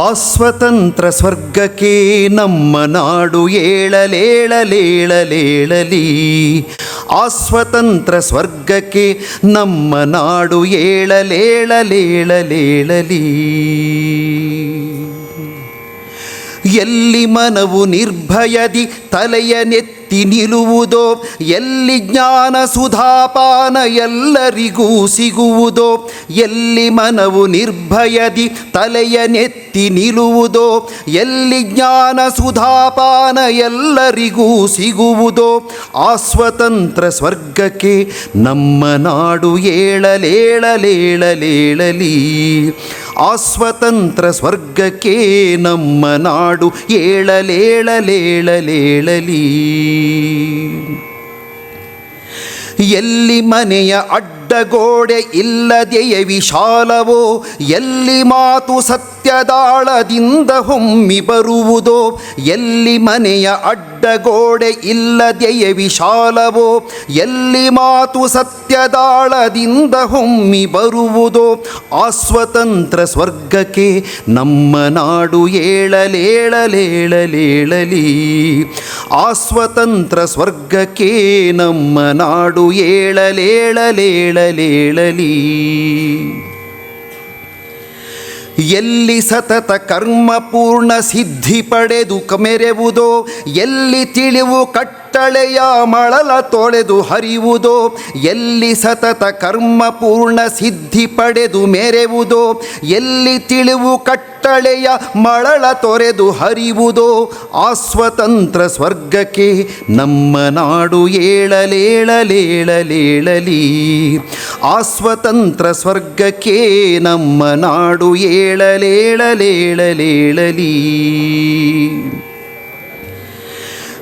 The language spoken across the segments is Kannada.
ಆ ಸ್ವತಂತ್ರ ಸ್ವರ್ಗಕ್ಕೆ ನಮ್ಮ ನಾಡು ಏಳಲೇಳಲೇಳಲೇಳಲಿ. ಆ ಸ್ವತಂತ್ರ ಸ್ವರ್ಗಕ್ಕೆ ನಮ್ಮ ನಾಡು ಏಳಲೇಳಲೇಳಲೇಳಲಿ. ಎಲ್ಲಿ ಮನವು ನಿರ್ಭಯದಿ ತಲೆಯ ನೆತ್ತಿ ನಿಲ್ಲುವುದೋ ಎಲ್ಲಿ ಜ್ಞಾನ ಸುಧಾಪಾನ ಎಲ್ಲರಿಗೂ ಸಿಗುವುದೋ, ಎಲ್ಲಿ ಮನವು ನಿರ್ಭಯದಿ ತಲೆಯ ನೆತ್ತಿ ನಿಲ್ಲುವುದೋ ಎಲ್ಲಿ ಜ್ಞಾನ ಸುಧಾಪಾನ ಎಲ್ಲರಿಗೂ ಸಿಗುವುದೋ, ಆ ಸ್ವತಂತ್ರ ಸ್ವರ್ಗಕ್ಕೆ ನಮ್ಮ ನಾಡು ಏಳಲೇಳಲೇಳಲೇಳಲಿ. ಆ ಸ್ವತಂತ್ರ ಸ್ವರ್ಗಕ್ಕೆ ನಮ್ಮ ನಾಡು ಏಳಲೇಳಲೇಳಲೇಳಲಿ. ಎಲ್ಲಿ ಮನೆಯ ಅಡ್ಡಗೋಡೆ ಇಲ್ಲದೆಯ ವಿಶಾಲವೋ, ಎಲ್ಲಿ ಮಾತು ಸತ್ಯದಾಳದಿಂದ ಹೊಮ್ಮಿ ಬರುವುದೋ, ಎಲ್ಲಿ ಮನೆಯ ಅಡ್ಡಗೋಡೆ ಇಲ್ಲದೆಯ ವಿಶಾಲವೋ, ಎಲ್ಲಿ ಮಾತು ಸತ್ಯದಾಳದಿಂದ ಹೊಮ್ಮಿ ಬರುವುದೋ ಆ ಸ್ವತಂತ್ರ ಸ್ವರ್ಗಕ್ಕೆ ನಮ್ಮ ನಾಡು ಏಳಲೇಳಲೇಳಲೇಳಲಿ. ಆ ಸ್ವತಂತ್ರ ಸ್ವರ್ಗಕ್ಕೆ ನಮ್ಮ ನಾಡು ಏಳಲೇಳಲೇಳಲೇಳಲಿ. ಎಲ್ಲಿ ಸತತ ಕರ್ಮ ಪೂರ್ಣ ಸಿದ್ಧಿ ಪಡೆದು ಕಮೆರೆವುದೋ, ಎಲ್ಲಿ ತಿಳಿವು ಕಟ್ಟಳೆಯ ಮಳಲ ತೊಳೆದು ಹರಿಯುವುದೋ? ಎಲ್ಲಿ ಸತತ ಕರ್ಮ ಪೂರ್ಣ ಸಿದ್ಧಿ ಪಡೆದು ಮೆರೆವುದೋ? ಎಲ್ಲಿ ತಿಳಿವು ಕಟ್ಟಳೆಯ ಮಳಲ ತೊರೆದು ಹರಿವುದೋ ಆ ಸ್ವತಂತ್ರ ಸ್ವರ್ಗಕ್ಕೆ ನಮ್ಮ ನಾಡು ಏಳಲೇಳಲೇಳಲೇಳಲಿ. ಆ ಸ್ವತಂತ್ರ ಸ್ವರ್ಗಕ್ಕೆ ನಮ್ಮ ನಾಡು ಏಳಲೇಳಲೇಳಲೇಳಲಿ.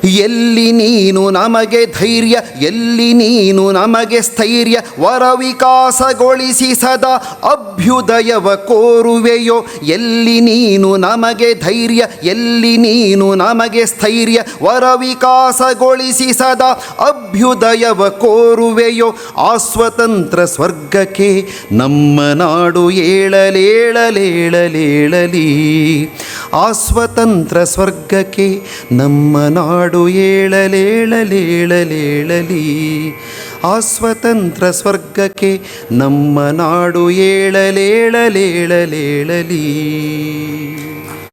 ಎಲ್ಲಿ ನೀನು ನಮಗೆ ಧೈರ್ಯ, ಎಲ್ಲಿ ನೀನು ನಮಗೆ ಸ್ಥೈರ್ಯ, ವರವಿಕಾಸಗೊಳಿಸಿ ಸದಾ ಅಭ್ಯುದಯವ ಕೋರುವೆಯೋ. ಎಲ್ಲಿ ನೀನು ನಮಗೆ ಧೈರ್ಯ, ಎಲ್ಲಿ ನೀನು ನಮಗೆ ಸ್ಥೈರ್ಯ, ವರವಿಕಾಸಗೊಳಿಸಿ ಸದಾ ಅಭ್ಯುದಯವ ಕೋರುವೆಯೋ. ಆ ಸ್ವತಂತ್ರ ಸ್ವರ್ಗಕ್ಕೆ ನಮ್ಮ ನಾಡು ಏಳಲೇಳಲೇಳಲೇಳಲಿ. ಆ ಸ್ವತಂತ್ರ ಸ್ವರ್ಗಕ್ಕೆ ನಮ್ಮ ನಾಡು ಏಳಲೇಳಲೇಳಲೇಳಲಿ. ಆ ಸ್ವತಂತ್ರ ಸ್ವರ್ಗಕ್ಕೆ ನಮ್ಮ ನಾಡು ಏಳಲೇಳಲೇಳಲೇಳಲಿ.